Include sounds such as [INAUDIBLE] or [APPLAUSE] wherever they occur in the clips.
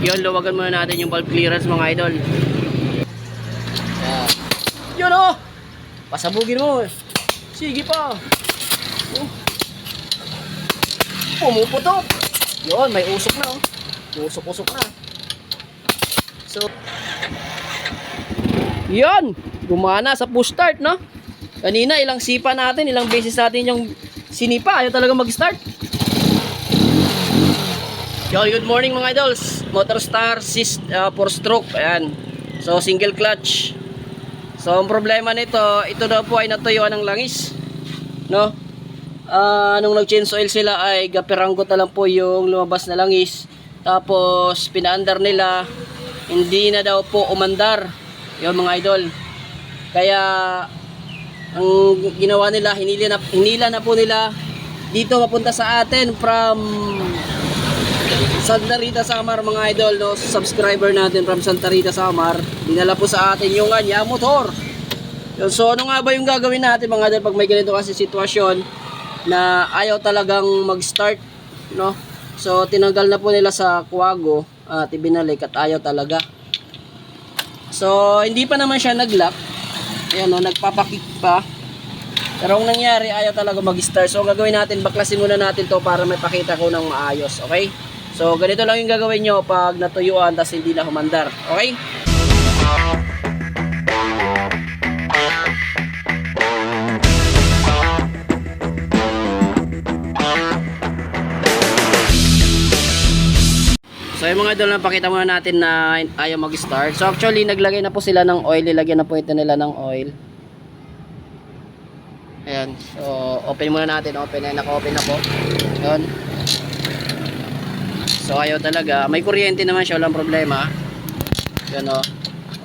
Yun, luwagan muna natin yung valve clearance mga idol. Yan. Yun oh! Pasabugin mo. Sige pa. Oh. Pumuputok. Yun, may usok na oh. Usok-usok na. So, yun! Gumana sa push start, no? Kanina, ilang sipa natin, ilang beses natin yung sinipa. Ayaw talaga mag-start. Yo, good morning mga idols. Motorstar 6 uh, 4 stroke. Ayan. So single clutch. So ang problema nito, ito daw po ay natuyuan ng langis. No? Ah, nung nag-change oil sila ay gapiranggot na lang po yung lumabas na langis. Tapos pinaandar nila, hindi na daw po umandar. Yung mga idol. Kaya ang ginawa nila, hinila na, hinila na po nila dito papunta sa atin from Santa Rita Samar mga idol no? Subscriber natin from Santa Rita Samar. Dinala po sa atin yung kanya motor. So ano nga ba yung gagawin natin mga idol pag may ganito kasi sitwasyon na ayaw talagang mag-start no? So tinanggal na po nila sa kuwago at ibinalik at ayaw talaga. So hindi pa naman siya nag-lock. Ayan no? Nagpapakik pa. Pero ang nangyari, ayaw talaga mag-start. So, ang gagawin natin, baklasin muna natin to para may pakita ko ng maayos. Okay? So, ganito lang yung gagawin nyo pag natuyuan tas hindi na humandar. Okay? So yung mga idol, napakita muna natin na ayaw mag-start. So actually, naglagay na po sila ng oil. Nilagyan na po ito nila ng oil. Ayan. So, open muna natin. Open na. Naka-open na po. Yun. So, ayaw talaga. May kuryente naman siya. Walang problema. Yan o.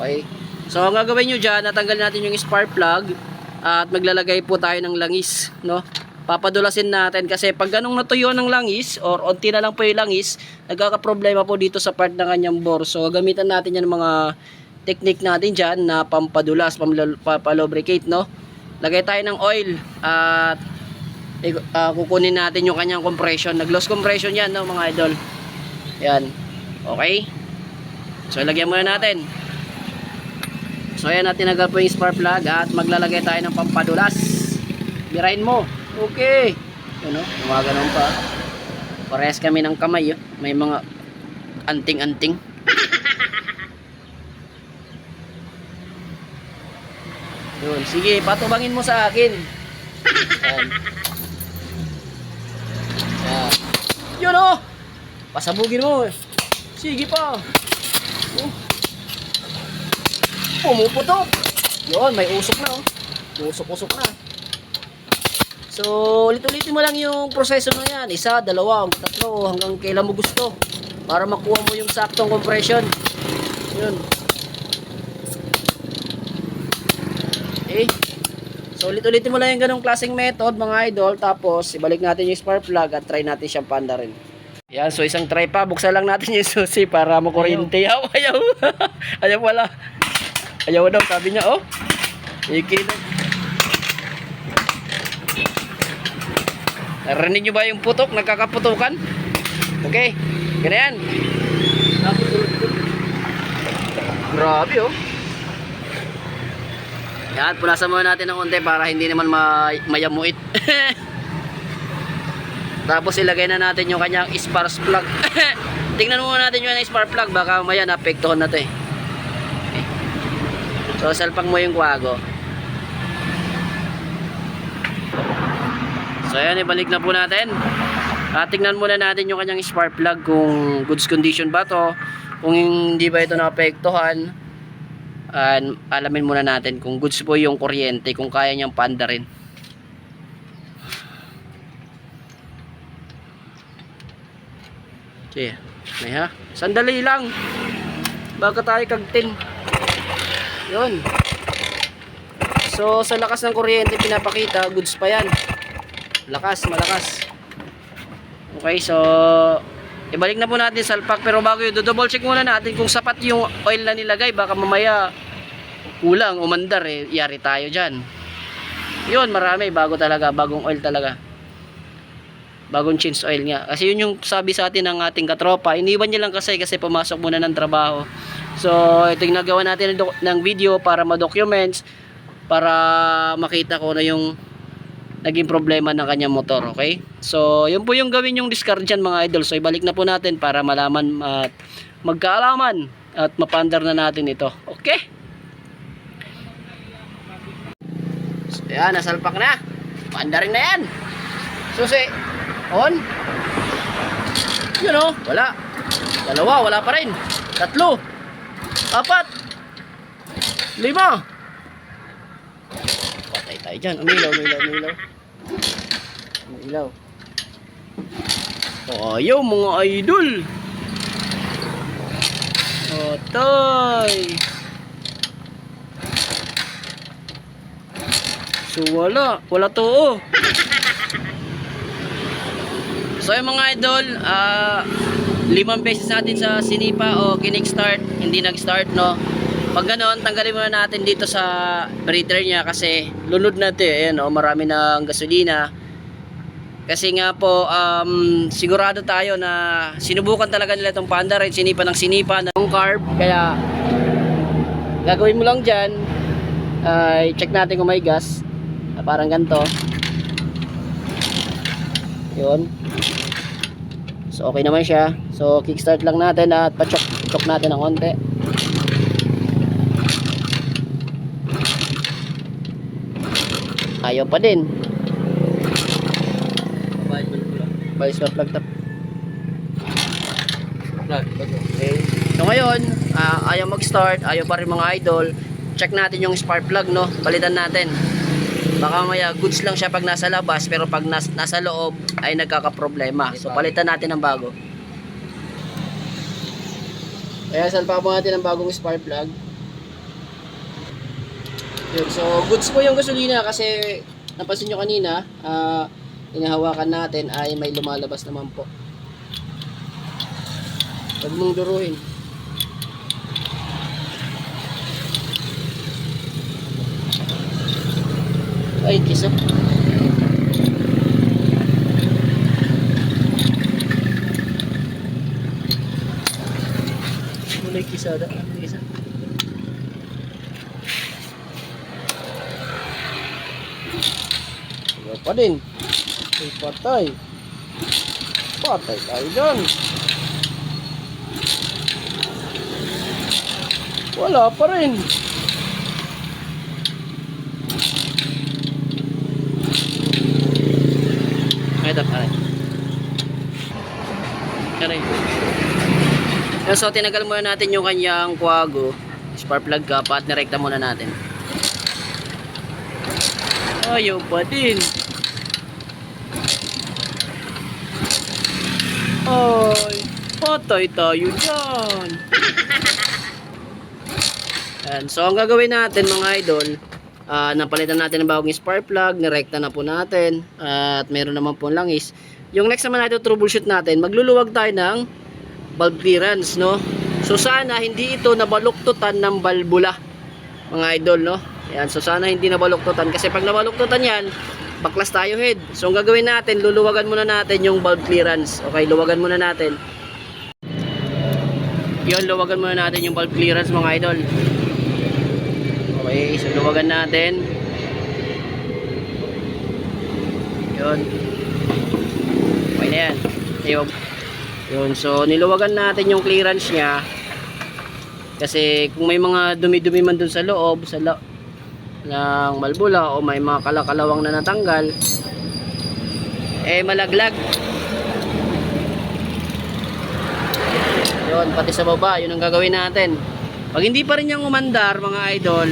Okay. So, ang gagawin nyo dyan, natanggal natin yung spark plug at maglalagay po tayo ng langis. No? Papadulasin natin kasi pag ganong natuyo ng langis or onti na lang po yung langis, nagkakaproblema po dito sa part ng kanyang bore. So, gamitan natin yan mga technique natin dyan na pampadulas, pampalobricate, no? lagay tayo ng oil at uh, kukunin natin yung kanyang compression nag loss compression yan no mga idol yan okay so lagyan muna natin so yan natin nagal po yung spark plug at maglalagay tayo ng pampadulas birahin mo okay yun no mga ganun pa parehas kami ng kamay oh. may mga anting anting [LAUGHS] Yun, sige, patubangin mo sa akin. Yan. Yan. Yun oh! Pasabugin mo. Sige pa. Oh. Pumuputok. Yun, may usok na oh. Usok-usok na. So, ulit-ulitin mo lang yung proseso na yan. Isa, dalawa, tatlo, hanggang kailan mo gusto. Para makuha mo yung saktong compression. Yun. Okay. So ulit-ulitin mo lang yung ganong klaseng method mga idol. Tapos ibalik natin yung spark plug at try natin siyang panda rin. Yan, so isang try pa. Buksan lang natin [LAUGHS] yung susi para makuryente. Ayaw, ayaw. ayaw [LAUGHS] wala. Ayaw daw, sabi niya, oh. Ikilid. Narinig nyo ba yung putok? Nagkakaputukan? Okay. Ganyan. Grabe, oh. Yan, punasan muna natin ng konti para hindi naman ma mayamuit. [LAUGHS] Tapos ilagay na natin yung kanyang spark plug. [LAUGHS] Tingnan muna natin yung spark plug baka maya naapektuhan na 'to eh. Okay. So salpang mo yung kwago. So ayan, ibalik na po natin. At tingnan muna natin yung kanyang spark plug kung goods condition ba to. Kung hindi ba ito naapektuhan uh, alamin muna natin kung goods po yung kuryente kung kaya niyang panda rin okay may ha? Sandali lang. Baka tayo kagtin yun. So sa lakas ng kuryente pinapakita goods pa yan. Lakas malakas. Okay so ibalik na po natin salpak pero bago yun double check muna natin kung sapat yung oil na nilagay. Baka mamaya kulang umandar eh yari tayo dyan. Yun marami bago talaga bagong oil talaga bagong change oil nga. Kasi yun yung sabi sa atin ng ating katropa. Iniwan niya lang kasi kasi pumasok muna ng trabaho. So, ito yung nagawa natin ng, ng video para ma-documents, para makita ko na yung naging problema ng kanyang motor, okay? So, yun po yung gawin yung discard dyan mga idol. So, ibalik na po natin para malaman at magkaalaman at mapandar na natin ito. Okay? So, yan, nasalpak na. Pandarin na yan. Susi, on. Yun o, wala. Dalawa, wala pa rin. Tatlo. Apat. Lima. Patay tayo dyan. Umilaw, umilaw, umilaw. Umilaw. Oh, ayaw mga idol. Patay. So wala, wala to oh. So yung mga idol, ah limang beses natin sa sinipa o kinik-start, hindi nag-start no. Pag ganoon, tanggalin muna natin dito sa breather niya kasi lunod na ito eh, ayan, oh, marami ng gasolina. Kasi nga po, um, sigurado tayo na sinubukan talaga nila itong panda rin, sinipa ng sinipa ng carb. Kaya, gagawin mo lang dyan, ay check natin kung may gas. Ah, parang ganito. Yun. So, okay naman siya. So, kickstart lang natin at pa-chok natin ng konti. Ayaw pa din. Bali sa plug tap. Okay. So ngayon, ah, ayaw mag-start, ayaw pa rin mga idol. Check natin yung spark plug, no? Palitan natin. Baka maya goods lang siya pag nasa labas, pero pag nas nasa loob ay nagkakaproblema. So palitan natin ng bago. Kaya salpa po natin ng bagong spark plug. Yun, so goods po yung gasolina kasi napansin nyo kanina, ah, inahawakan natin ay may lumalabas naman po. Huwag mong duruhin. Ay, kisa. Mulay kisada. Ano kisa? Wala pa din. Ay, patay. Patay tayo dyan. Wala pa rin. Ito. Pare. Yan, So, tinagal muna natin yung kanyang kuwago. Spark plug ka, at nirekta muna natin. Ayaw pa din. Ay, patay tayo dyan. [LAUGHS] Yan. So, ang gagawin natin mga idol, ah napalitan natin ng bagong spark plug, nirekta na po natin, at meron naman po langis. Yung next naman natin troubleshoot natin, magluluwag tayo ng valve clearance, no? So, sana hindi ito nabaluktutan ng balbula, mga idol, no? Yan, so sana hindi nabaluktutan kasi pag nabaluktutan yan, baklas tayo head. So ang gagawin natin, luluwagan muna natin yung valve clearance. Okay, luwagan muna natin. Yun, luwagan muna natin yung valve clearance mga idol. Okay, so luwagan natin. Yun. Okay na yan. Ayun. Yun, so niluwagan natin yung clearance niya. Kasi kung may mga dumi-dumi man dun sa loob, sa lo ng malbula o may mga kalakalawang na natanggal, eh malaglag. Yun, pati sa baba, yun ang gagawin natin. Pag hindi pa rin yung umandar, mga idol,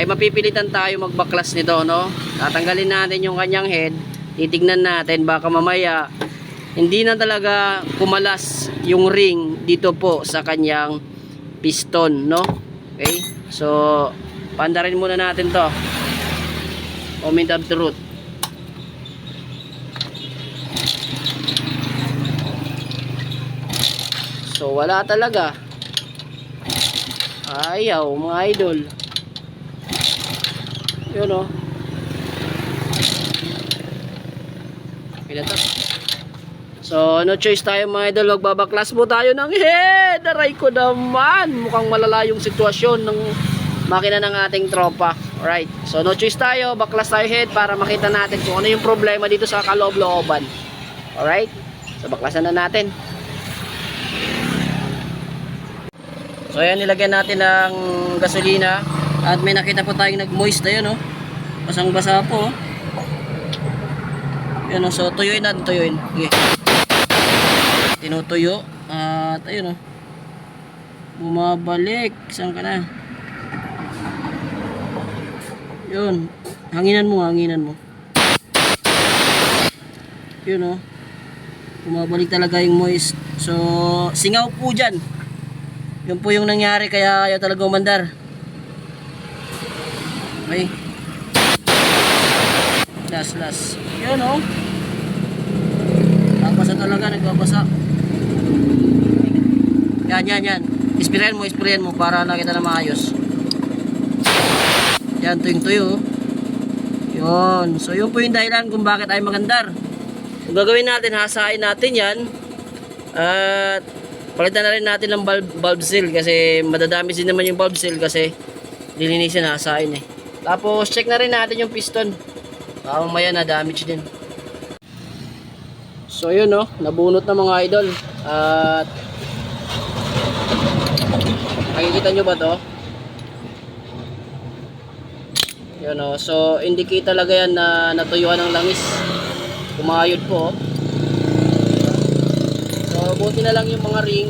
ay mapipilitan tayo magbaklas nito, no? Tatanggalin natin yung kanyang head, titignan natin, baka mamaya, hindi na talaga kumalas yung ring dito po sa kanyang piston, no? Okay? So, pandarin muna natin to. Moment of truth. So, wala talaga. Ayaw, mga idol. Yun, oh. Okay na to. So, no choice tayo mga idol. Magbabaklas po tayo ng head. Aray ko naman. Mukhang malala yung sitwasyon ng makina ng ating tropa. Alright. So, no choice tayo. Baklas tayo head para makita natin kung ano yung problema dito sa kaloob-looban. Alright. So, baklasan na natin. So, ayan. Nilagyan natin ng gasolina. At may nakita po tayong nag-moist. Ayun, no? Basang-basa po, oh. Yan o, so tuyuin natin, tuyuin. Sige. Tinutuyo. At ayun o. Bumabalik. Saan ka na? Yun. Hanginan mo, hanginan mo. Yun o. Bumabalik talaga yung moist. So, singaw po dyan. Yun po yung nangyari kaya ayaw talaga umandar. Okay. Last, last. Yun o. Nabasa talaga, nagbabasa. Yan, yan, yan. Ispirayan mo, ispirayan mo para nakita na maayos. Yan, tuyong tuyo. Yun. So, yun po yung dahilan kung bakit ay magandar. Kung gagawin natin, hasain natin yan. At palitan na rin natin ng bulb, bulb seal kasi madadami din naman yung bulb seal kasi lilinisin, hasain eh. Tapos, check na rin natin yung piston. Baka mamaya na damage din. So yun no, nabunot na mga idol. At nakikita nyo ba to? Yun no, so indicate talaga yan na natuyuan ng langis. Kumayod po. oh. So buti na lang yung mga ring.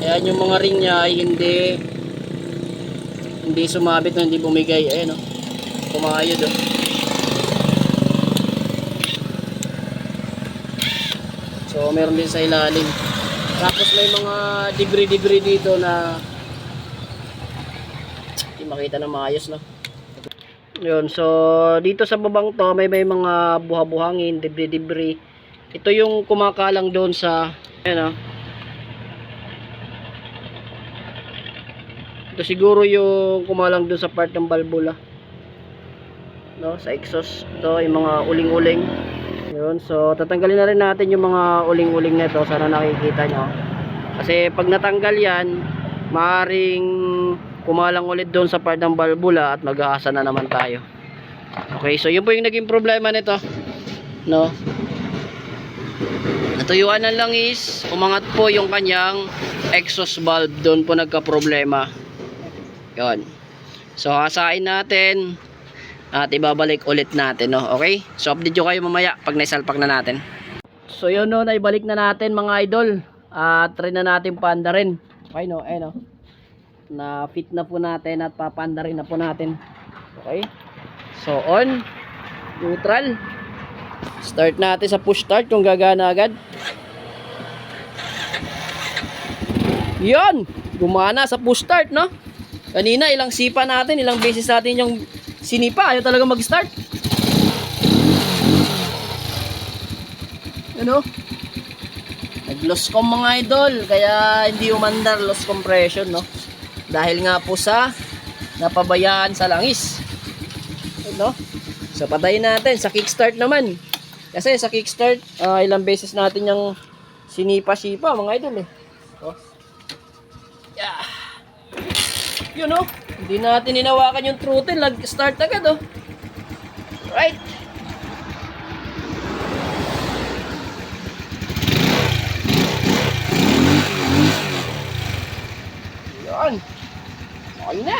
Ayan yung mga ring niya hindi hindi sumabit o hindi bumigay. Ayan no, kumayod oh. So, meron din sa ilalim. Tapos may mga debris-debris dito na hindi makita na maayos, no? Yun, so dito sa babang to, may may mga buha-buhangin, debris-debris. Ito yung kumakalang doon sa, ayan, oh. Ito siguro yung kumalang doon sa part ng balbula. No, sa exhaust. Ito, yung mga uling-uling. Yun, so tatanggalin na rin natin yung mga uling-uling nito. Sana nakikita nyo. Kasi pag natanggal yan, maaring kumalang ulit doon sa part ng balbula at mag-aasa na naman tayo. Okay, so yun po yung naging problema nito. No? Natuyuan ng langis, umangat po yung kanyang exhaust valve. Doon po nagka-problema. Yun. So, hasain natin at ibabalik ulit natin, no? Okay? So, update nyo kayo mamaya pag naisalpak na natin. So, yun, no? Naibalik na natin, mga idol. At try na natin panda rin. Okay, no? Eh, no? Na fit na po natin at papanda rin na po natin. Okay? So, on. Neutral. Start natin sa push start kung gagana agad. Yun! Gumana sa push start, no? Kanina, ilang sipa natin, ilang beses natin yung sinipa. Ayaw talaga mag-start. Ano? Nag-loss com mga idol. Kaya hindi umandar loss compression, no? Dahil nga po sa napabayaan sa langis. No? So, patayin natin. Sa kickstart naman. Kasi sa kickstart, ah, ilang beses natin yung sinipa-sipa, mga idol, eh. Oh. Yeah. Yun oh. Hindi natin inawakan yung throttle. Nag-start agad oh. Right. Yun. Okay na.